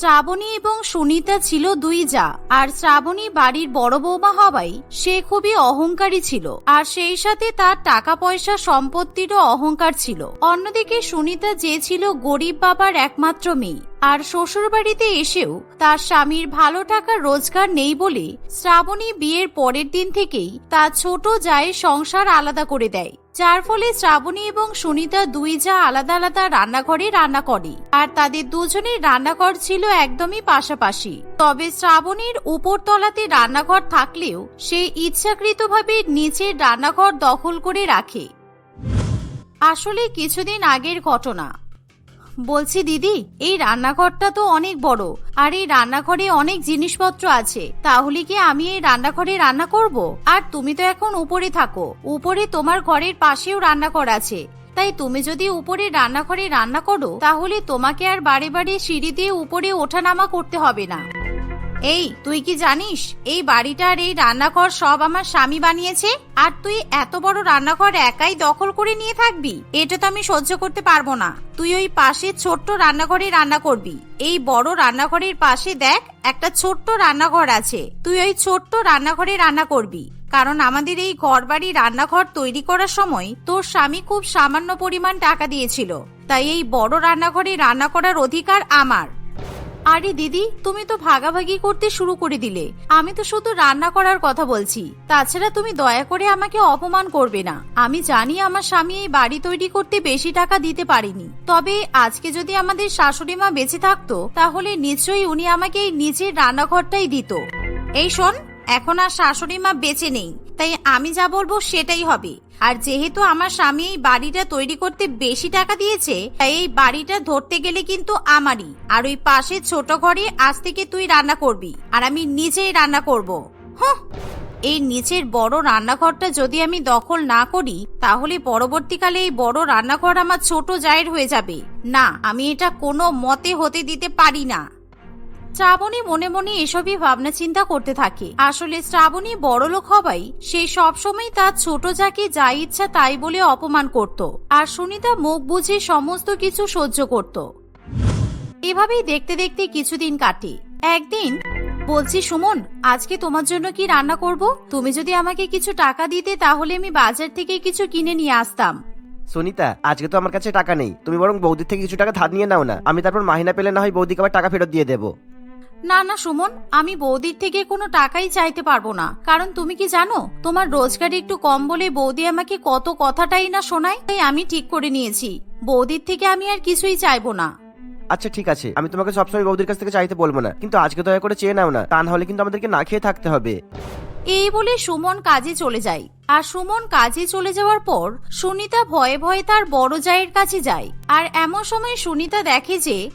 শ্রাবণী এবং সুনিতা ছিল দুই যা, আর শ্রাবণী বাড়ির বড় বৌমা হওয়ায় সে খুবই অহংকারী ছিল, আর সেই সাথে তার টাকা পয়সা সম্পত্তিরও অহংকার ছিল। অন্যদিকে সুনিতা যে ছিল গরিব বাবার একমাত্র মেয়ে। আর শ্বশুর বাড়িতে এসেও তার স্বামীর ভালো টাকার রোজগার নেই বলে শ্রাবণী বিয়ের পরের দিন থেকেই তার ছোট জায়ের সংসার আলাদা করে দেয়। যার ফলে শ্রাবণী এবং সুনিতা দুই যা আলাদা আলাদা রান্নাঘরে রান্না করে। আর তাদের দুজনের রান্নাঘর ছিল একদমই পাশাপাশি। তবে শ্রাবণীর উপরতলাতে রান্নাঘর থাকলেও সে ইচ্ছাকৃতভাবে নিচের রান্নাঘর দখল করে রাখে। আসলে কিছুদিন আগের ঘটনা। বলছি, দিদি, এই রান্নাঘরটা তো অনেক বড়, আর এই রান্নাঘরে অনেক জিনিসপত্র আছে, তাহলে কি আমি এই রান্নাঘরে রান্না করব? আর তুমি তো এখন উপরে থাকো, উপরে তোমার ঘরের পাশেও রান্নাঘর আছে, তাই তুমি যদি উপরে রান্নাঘরে রান্না করো, তাহলে তোমাকে আর বারে বাড়ি সিঁড়ি দিয়ে উপরে ওঠানামা করতে হবে না। এই, তুই কি জানিস? এই বাড়িটার এই রান্নাঘর সব আমার স্বামী বানিয়েছে? আর তুই এত বড় রান্নাঘর একাই দখল করে নিয়ে থাকবি? এটা তো আমি সহ্য করতে পারব না। তুই ওই পাশে ছোট্ট রান্নাঘরে রান্না করবি। এই বড় রান্নাঘরের পাশে দেখ, একটা ছোট্ট রান্নাঘর আছে। তুই ওই ছোট্ট রান্নাঘরে রান্না করবি। কারণ আমাদের এই ঘরবাড়ি রান্নাঘর তৈরি করার সময় তোর স্বামী খুব সামান্য পরিমাণ টাকা দিয়েছিল। তাই এই বড় রান্নাঘরে রান্না করার অধিকার আমার। আরে দিদি, তুমি তো ভাগাভাগি করতে শুরু করে দিলে। আমি তো শুধু রান্না করার কথা বলছি। তাছাড়া তুমি দয়া করে আমাকে অপমান করবে না। আমি জানি আমার স্বামী এই বাড়ি তৈরি করতে বেশি টাকা দিতে পারিনি। তবে আজকে যদি আমাদের শাশুড়ি মা বেঁচে থাকতো, তাহলে নিশ্চয়ই উনি আমাকে এই নিজের রান্নাঘরটাই দিত। এই শোন এখন আর শাশুড়ি মা বেঁচে নেই। তাই আমি যা বলব সেটাই হবে। আর যেহেতু আমার স্বামী এই বাড়িটা তৈরি করতে বেশি টাকা দিয়েছে, তাই এই বাড়িটা ধরতে গেলে কিন্তু আমারই। আর ওই পাশে ছোট ঘরে আজ থেকে তুই রান্না করবি, আর আমি নিজেই রান্না করব। হুঁ। এই নিচের বড় রান্নাঘরটা যদি আমি দখল না করি, তাহলে পরবর্তীকালে এই বড় রান্নাঘর আমার ছোট জায়ের হয়ে যাবে। না, আমি এটা কোনো মতে হতে দিতে পারি না। শ্রাবণী মনে মনে এসবই ভাবনা চিন্তা করতে থাকে। আসলে শ্রাবণী বড়লোক হবাই সে সবসময় তার ছোট যাকে যা ইচ্ছা তাই বলে অপমান করত আর সুনিতা মুখ বুঝে সমস্ত কিছু সহ্য করত। এভাবেই দেখতে দেখতে কিছুদিন কাটে। একদিন বলছি, সুমন, আজকে তোমার জন্য কি রান্না করব? তুমি যদি আমাকে কিছু টাকা দিতে তাহলে আমি বাজার থেকে কিছু কিনে নিয়ে আসতাম। সুনিতা, আজকে তো আমার কাছে টাকা নেই। তুমি বরং বৌদির থেকে কিছু টাকা ধার নিয়ে নাও না। আমি তারপর মাহিনা পেলে না হয় বৌদিকে আবার টাকা ফেরত দিয়ে দেবো। না না সুমন আমি বৌদির থেকে কোনো টাকাই চাইতে পারব না। কারণ তুমি কি জানো তোমার রোজগার একটু কম বলে বৌদি আমাকে কত কথাটাই না শোনায় তাই আমি ঠিক করে নিয়েছি। বৌদির থেকে আমি আর কিছুই চাইব না। আচ্ছা ঠিক আছে। আমি তোমাকে সবসময় বৌদির কাছ থেকে চাইতে বলব না। কিন্তু আজকে দয়া করে চেয়ে নাও না তা না হলে কিন্তু আমাদেরকে না খেয়ে থাকতে হবে। এই বলে সুমন কাজে চলে যায়। আর সুমন কাজে চলে যাওয়ার পর সুনিতা ভয়ে ভয়ে তার বড় জায়ের কাছে যায়। আর এমন সময় সুনিতা দেখে যে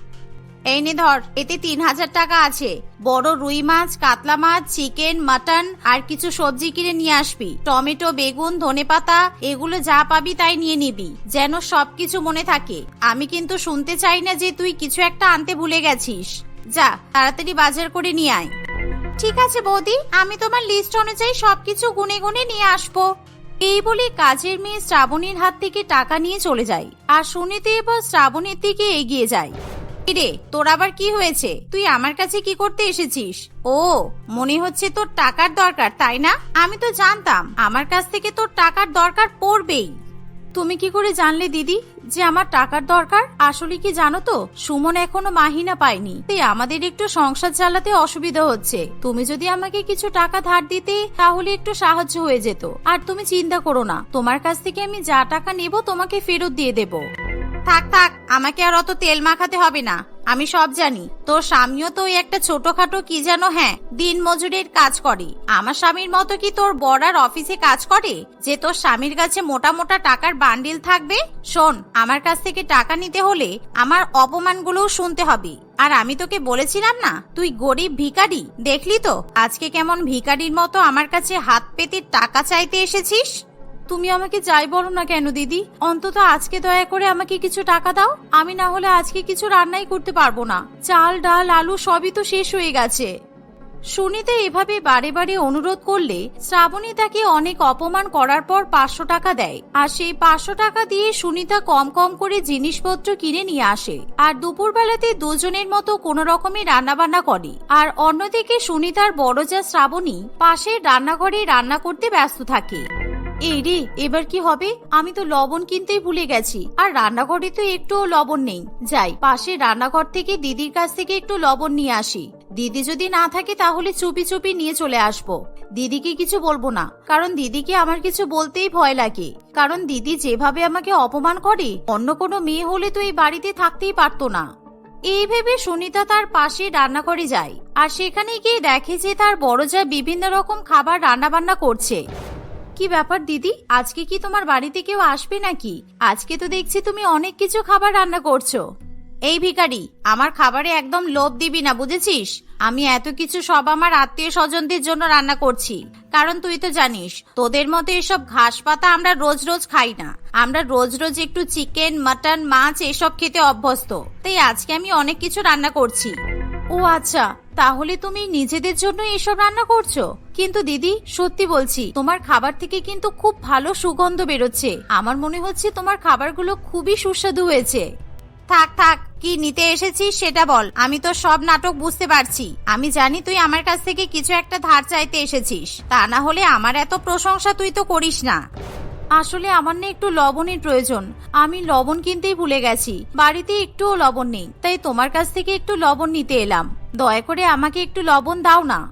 এই নে ধর, এতে তিন হাজার টাকা আছে। বড় রুই মাছ, কাতলা মাছ, চিকেন, মাটন, আর কিছু সবজি কিনে নিয়ে আসবি। টমেটো, বেগুন ধনেপাতা এগুলো যা পাবি তাই নিয়ে নিবি। যেন সবকিছু মনে থাকে। আমি কিন্তু শুনতে চাই না যে তুই কিছু একটা আনতে ভুলে গেছিস। যা, তাড়াতাড়ি বাজার করে নিয়ে আয়। ঠিক আছে বৌদি, আমি তোমার লিস্ট অনুযায়ী সবকিছু গুনে গুনে নিয়ে আসব। এই বলে কাজের মেয়ে শ্রাবণীর হাত থেকে টাকা নিয়ে চলে যায়। আর সুনীতি এবার শ্রাবণীর দিকে এগিয়ে যায়। রে, তোর আবার কি হয়েছে? তুই আমার কাছে কি করতে এসেছিস? ও, মনে হচ্ছে তোর টাকার দরকার, তাই না? আমি তো জানতাম, আমার কাছ থেকে তোর টাকার দরকার পড়বেই। তুমি কি করে জানলে দিদি, যে আমার টাকার দরকার? আসলে কি জানো তো, সুমন এখনও মাহিনা পায়নি। তাই আমাদের একটু সংসার চালাতে অসুবিধা হচ্ছে। তুমি যদি আমাকে কিছু টাকা ধার দিতে, তাহলে একটু সাহায্য হয়ে যেত। আর তুমি চিন্তা করো না, তোমার কাছ থেকে আমি যা টাকা নেব, তোমাকে ফেরত দিয়ে দেব। থাক থাক, আমাকে আর অত তেল মাখাতে হবে না। আমি সব জানি। তোর স্বামীও তো ওই একটা ছোটখাটো কি যেন হ্যাঁ দিন মজুরের কাজ করে। আমার স্বামীর মতো কি তোর বড়ার অফিসে কাজ করে? যে তোর স্বামীর কাছে মোটা মোটা টাকার বান্ডিল থাকবে? শোন, আমার কাছ থেকে টাকা নিতে হলে আমার অপমানগুলোও শুনতে হবে। আর আমি তোকে বলেছিলাম না, তুই গরিব ভিখারি? দেখলি তো, আজকে কেমন ভিখারির মতো আমার কাছে হাত পেতে টাকা চাইতে এসেছিস? তুমি আমাকে যাই বলো না কেন, দিদি? অন্তত আজকে দয়া করে আমাকে কিছু টাকা দাও। আমি না হলে আজকে কিছু রান্নাই করতে পারব না। চাল, ডাল, আলু সবই তো শেষ হয়ে গেছে। সুনিতা এভাবে বারে বারে অনুরোধ করলে শ্রাবণী তাকে অনেক অপমান করার পর পাঁচশো টাকা দেয়। আর সেই পাঁচশো টাকা দিয়ে সুনিতা কম কম করে জিনিসপত্র কিনে নিয়ে আসে। আর দুপুরবেলাতে দুজনের মতো কোনো রকমে রান্নাবান্না করে। আর অন্যদিকে সুনিতার বড় যা শ্রাবণী, পাশের রান্নাঘরে রান্না করতে ব্যস্ত থাকে। এই রে, এবার কি হবে? আমি তো লবণ কিনতেই ভুলে গেছি। আর রান্নাঘরে তো একটুও লবণ নেই। যাই পাশের রান্নাঘর থেকে দিদির কাছ থেকে একটু লবণ নিয়ে আসি। দিদি যদি না থাকে তাহলে চুপি চুপি নিয়ে চলে আসব। দিদিকে কিছু বলব না, কারণ দিদিকে আমার কিছু বলতেই ভয় লাগে। কারণ দিদি যেভাবে আমাকে অপমান করে, অন্য কোনো মেয়ে হলে তো এই বাড়িতে থাকতেই পারতো না। এই ভেবে সুনিতা তার পাশে রান্নাঘরে যায়। আর সেখানে গিয়ে দেখে যে তার বড় যা বিভিন্ন রকম খাবার রান্না বান্না করছে। কি ব্যাপার দিদি? আজকে কি তোমার বাড়িতে কেউ আসবে নাকি? আজকে তো দেখছি তুমি অনেক কিছু খাবার রান্না করছ। এই ভিখারি, আমার খাবারে একদম লোভ দিবি না, বুঝেছিস? আমি এত কিছু সব আমার আত্মীয় স্বজনদের জন্য রান্না করছি। কারণ তুই তো জানিস, তোদের মতো এসব ঘাস পাতা আমরা রোজ রোজ খাই না। আমরা রোজ রোজ একটু চিকেন, মাটন, মাছ এসব খেতে অভ্যস্ত। তাই আজকে আমি অনেক কিছু রান্না করছি। ও আচ্ছা তাহলে তুমি নিজেদের জন্য এসব রান্না করছ? কিন্তু দিদি, সত্যি বলছি, তোমার খাবার থেকে কিন্তু খুব ভালো সুগন্ধ বেরোচ্ছে। আমার মনে হচ্ছে তোমার খাবারগুলো খুবই সুস্বাদু হয়েছে। থাক থাক, কি নিতে এসেছিস সেটা বল। আমি তো সব নাটক বুঝতে পারছি। আমি জানি তুই আমার কাছ থেকে কিছু একটা ধার চাইতে এসেছিস। তা না হলে আমার এত প্রশংসা তুই তো করিস না। আসলে আমার না একটু লবণের প্রয়োজন। আমি লবণ কিনতেই ভুলে গেছি। বাড়িতে একটুও লবণ নেই। তাই তোমার কাছ থেকে একটু লবণ নিতে এলাম। দয়া করে আমাকে একটু লবণ দাও না।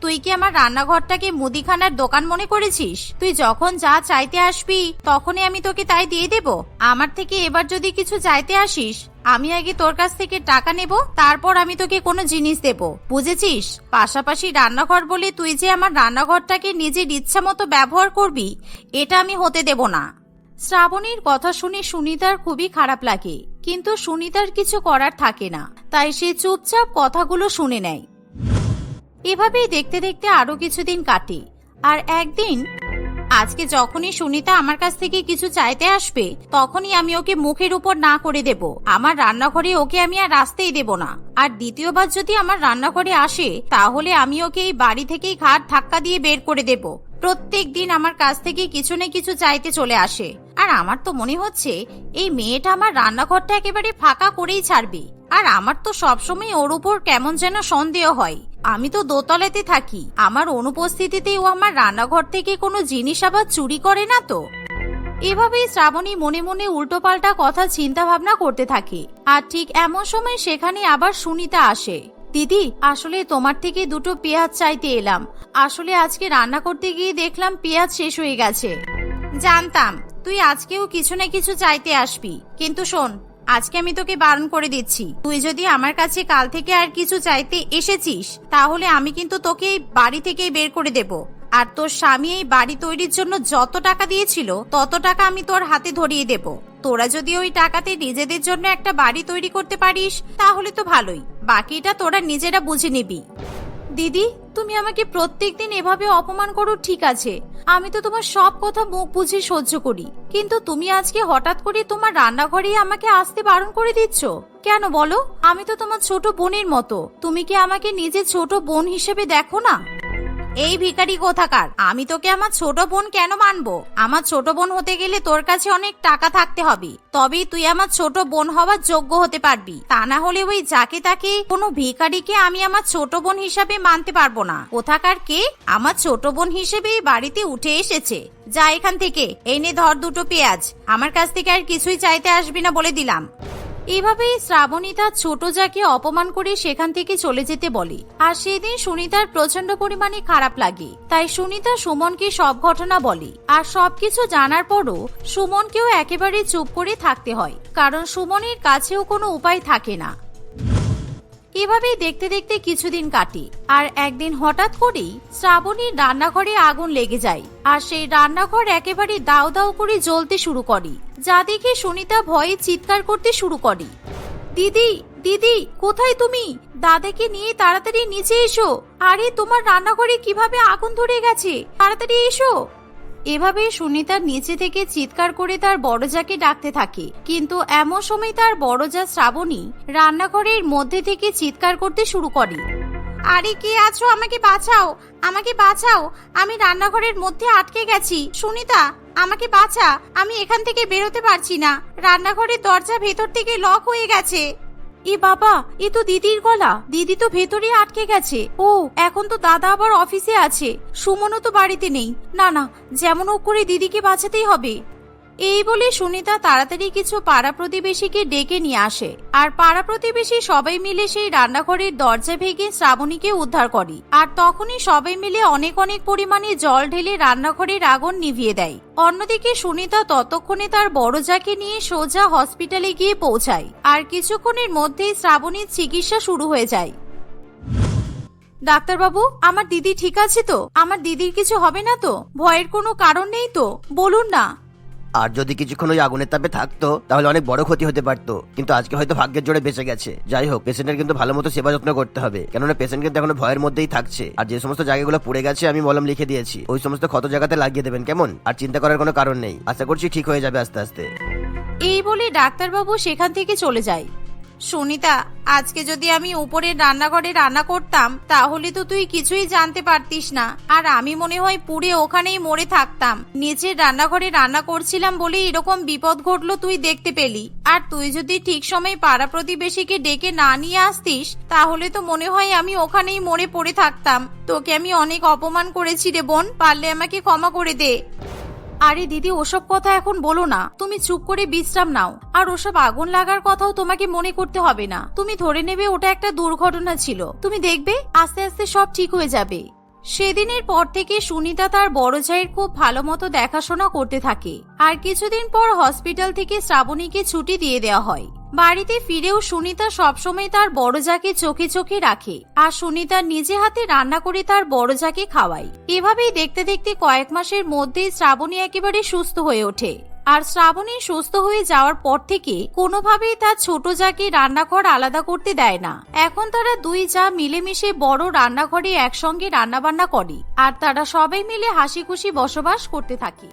তুই কি আমার রান্নাঘরটাকে মুদিখানার দোকান মনে করেছিস? তুই যখন যা চাইতে আসবি, তখনই আমি তোকে তাই দিয়ে দেব। আমার থেকে এবার যদি কিছু চাইতে আসিস, আমি আগে তোর কাছ থেকে টাকা নেব, তারপর আমি তোকে কোনো জিনিস দেব। বুঝেছিস? পাশাপাশি রান্নাঘর বলে তুই যে আমার রান্নাঘরটাকে নিজের ইচ্ছা মতো ব্যবহার করবি, এটা আমি হতে দেব না। শ্রাবণীর কথা শুনে সুনিতার খুবই খারাপ লাগে, কিন্তু সুনিতার কিছু করার থাকে না, তাই সে চুপচাপ কথাগুলো শুনে নেয়। এভাবেই দেখতে দেখতে আরও কিছুদিন কাটে, আর একদিন, আজকে যখনই সুনিতা আমার কাছ থেকে কিছু চাইতে আসবে, তখনই আমি ওকে মুখের উপর না করে দেব, আমার রান্নাঘরে ওকে আমি আর আসতেই দেব না, আর দ্বিতীয়বার যদি আমার রান্নাঘরে আসে, তাহলে আমি ওকে এই বাড়ি থেকেই ঘাট ধাক্কা দিয়ে বের করে দেব, প্রত্যেক দিন আমার কাছ থেকে কিছু না কিছু চাইতে চলে আসে আর আমার তো মনে হচ্ছে এই মেয়েটা আমার রান্নাঘরটা একেবারে ফাঁকা করেই ছাড়বে। আর আমার তো সবসময় ওর উপর কেমন যেন সন্দেহ হয়। আমি তো দোতলাতে থাকি। আমার অনুপস্থিতিতে ও আমার রান্নাঘর থেকে কোনো জিনিস আবার চুরি করে না তো? এভাবেই শ্রাবণী মনে মনে উল্টোপাল্টা কথা চিন্তা ভাবনা করতে থাকে। আর ঠিক এমন সময় সেখানে আবার সুনিতা আসে। দিদি, আসলে তোমার থেকে দুটো পেঁয়াজ চাইতে এলাম। আসলে আজকে রান্না করতে গিয়ে দেখলাম পেঁয়াজ শেষ হয়ে গেছে। জানতাম তুই আজকেও কিছু না কিছু চাইতে আসবি। কিন্তু শোন, আজকে আমি তোকে বারণ করে দিচ্ছি। তুই যদি আমার কাছে কাল থেকে আর কিছু চাইতে এসেছিস, তাহলে আমি কিন্তু তোকে এই বাড়ি থেকেই বের করে দেব। আর তোর স্বামী এই বাড়ি তৈরির জন্য যত টাকা দিয়েছিল, তত টাকা আমি তোর হাতে ধরিয়ে দেব। তোরা যদি ওই টাকাতে নিজেদের জন্য একটা বাড়ি তৈরি করতে পারিস, তাহলে তো ভালোই। বাকিটা তোরা নিজেরা বুঝে নিবি। দিদি তুমি আমাকে প্রত্যেক দিন এভাবে অপমান করো, ঠিক আছে। আমি তো তোমার সব কথা মুখ বুঝে সহ্য করি। কিন্তু তুমি আজকে হঠাৎ করে তোমার রান্নাঘরেই আমাকে আসতে বারণ করে দিচ্ছ? কেন বলো? আমি তো তোমার ছোট বোনের মতো। তুমি কি আমাকে নিজের ছোট বোন হিসেবে দেখো না? এই ভিখারি কোথাকার? আমি তোকে আমার ছোট বোন কেন মানবো? আমার ছোট বোন হতে গেলে তোর কাছে অনেক টাকা থাকতে হবে। তবেই তুই আমার ছোট বোন হওয়ার যোগ্য হতে পারবি। তা না হলে ওই যাকে তাকে কোনো ভিখারিকে আমি আমার ছোট বোন হিসাবে মানতে পারব না। কোথাকার কে? আমার ছোট বোন হিসেবেই বাড়িতে উঠে এসেছে। যা এখান থেকে। এই নে ধর দুটো পেঁয়াজ। আমার কাছ থেকে আর কিছুই চাইতে আসবি না বলে দিলাম। এভাবেই শ্রাবণী তার ছোট যাকে অপমান করে সেখান থেকে চলে যেতে বলে। আর সেদিন সুনিতার প্রচণ্ড পরিমাণে খারাপ লাগে। তাই সুনিতা সুমনকে সব ঘটনা বলে। আর সবকিছু জানার পরও সুমনকেও একেবারে চুপ করে থাকতে হয়। কারণ সুমনের কাছেও কোনো উপায় থাকে না। এভাবেই দেখতে দেখতে কিছুদিন কাটে, আর একদিন হঠাৎ করেই শ্রাবণীর রান্নাঘরে আগুন লেগে যায়, আর সেই রান্নাঘর একেবারে দাও দাও করে জ্বলতে শুরু করে, যা দেখে সুনিতা ভয়ে চিৎকার করতে শুরু করে। দিদি দিদি, কোথায় তুমি? দাদাকে নিয়ে তাড়াতাড়ি নিচে এসো। আরে, তোমার রান্নাঘরে কীভাবে আগুন ধরে গেছে? তাড়াতাড়ি এসো। এভাবে সুনিতা নিচে থেকে চিৎকার করে তার বড়জাকে ডাকতে থাকে। কিন্তু এমন সময় তার বড়জা শ্রাবণী রান্নাঘরের মধ্যে থেকে চিৎকার করতে শুরু করে। আরে, কে আছো? আমাকে বাঁচাও! আমাকে বাঁচাও! আমি রান্নাঘরের মধ্যে আটকে গেছি। সুনিতা, আমাকে বাঁচা! আমি এখান থেকে বেরোতে পারছি না। রান্নাঘরের দরজা ভেতর থেকে লক হয়ে গেছে। এ বাবা, এ তো দিদির গলা। দিদি তো ভেতরে আটকে গেছে। ও, এখন তো দাদা আবার অফিসে আছে। সুমনও তো বাড়িতে নেই। না না, যেমন ও করে দিদিকে বাঁচাতেই হবে। এই বলে সুনিতা তাড়াতাড়ি কিছু পাড়া প্রতিবেশীকে ডেকে নিয়ে আসে। আর পাড়া প্রতিবেশী সবাই মিলে সেই রান্নাঘরের দরজা ভেঙে শ্রাবণীকে উদ্ধার করে। আর তখনই সবাই মিলে অনেক অনেক পরিমাণে জল ঢেলে রান্নাঘরের আগুন নিভিয়ে দেয়। অন্যদিকে সুনিতা ততক্ষণে তার বড় যাকে নিয়ে সোজা হসপিটালে গিয়ে পৌঁছায়। আর কিছুক্ষণের মধ্যেই শ্রাবণীর চিকিৎসা শুরু হয়ে যায়। ডাক্তারবাবু, আমার দিদি ঠিক আছে তো? আমার দিদির কিছু হবে না তো? ভয়ের কোনো কারণ নেই তো? বলুন না। আর যদি কিছুক্ষণ ওই আগুনের তাপে থাকতো, তাহলে অনেক বড় ক্ষতি হতে পারতো। কিন্তু আজকে হয়তো ভাগ্যের জোরে বেঁচে গেছে। যাই হোক, পেশেন্টের কিন্তু ভালো মতো সেবা যত্ন করতে হবে। কেননা পেশেন্ট কিন্তু এখন ভয়ের মধ্যেই থাকছে। আর যে সমস্ত জায়গাগুলো পড়ে গেছে, আমি মলম লিখে দিয়েছি। ওই সমস্ত ক্ষত জায়গাতে লাগিয়ে দেবেন, কেমন? আর চিন্তা করার কোনো কারণ নেই। আশা করছি ঠিক হয়ে যাবে আস্তে আস্তে। এই বলে ডাক্তারবাবু সেখান থেকে চলে যায়। সুনিতা, আজকে যদি আমি উপরের রান্নাঘরে রান্না করতাম, তাহলে তো তুই কিছুই জানতে পারতিস না। আর আমি মনে হয় পুড়ে ওখানেই মরে থাকতাম। নিচের রান্নাঘরে রান্না করছিলাম বলে এরকম বিপদ ঘটলো তুই দেখতে পেলি। আর তুই যদি ঠিক সময় পাড়া প্রতিবেশীকে ডেকে না নিয়ে আসতিস, তাহলে তো মনে হয় আমি ওখানেই মরে পড়ে থাকতাম। তোকে আমি অনেক অপমান করেছি রে বোন, পারলে আমাকে ক্ষমা করে দে। আরে দিদি, ওসব কথা এখন বলো না। তুমি চুপ করে বিশ্রাম নাও। আর ওসব আগুন লাগার কথাও তোমাকে মনে করতে হবে না। তুমি ধরে নেবে ওটা একটা দুর্ঘটনা ছিল। তুমি দেখবে, আস্তে আস্তে সব ঠিক হয়ে যাবে। সেদিনের পর থেকে সুনিতা তার বড় ছাইয়ের খুব ভালো মতো দেখাশোনা করতে থাকে। আর কিছুদিন পর হসপিটাল থেকে শ্রাবণীকে ছুটি দিয়ে দেওয়া হয়। বাড়িতে ফিরেও সুনিতা সবসময় তার বড় যাকে চোখে চোখে রাখে, আর সুনিতা নিজে হাতে রান্না করে তার বড় যাকে খাওয়ায়। এভাবেই দেখতে দেখতে কয়েক মাসের মধ্যেই শ্রাবণী একেবারে সুস্থ হয়ে ওঠে। আর শ্রাবণী সুস্থ হয়ে যাওয়ার পর থেকে কোনোভাবেই তার ছোট যাকে রান্নাঘর আলাদা করতে দেয় না। এখন তারা দুই যা মিলেমিশে বড় রান্নাঘরে একসঙ্গে রান্নাবান্না করে, আর তারা সবাই মিলে হাসি খুশি বসবাস করতে থাকে।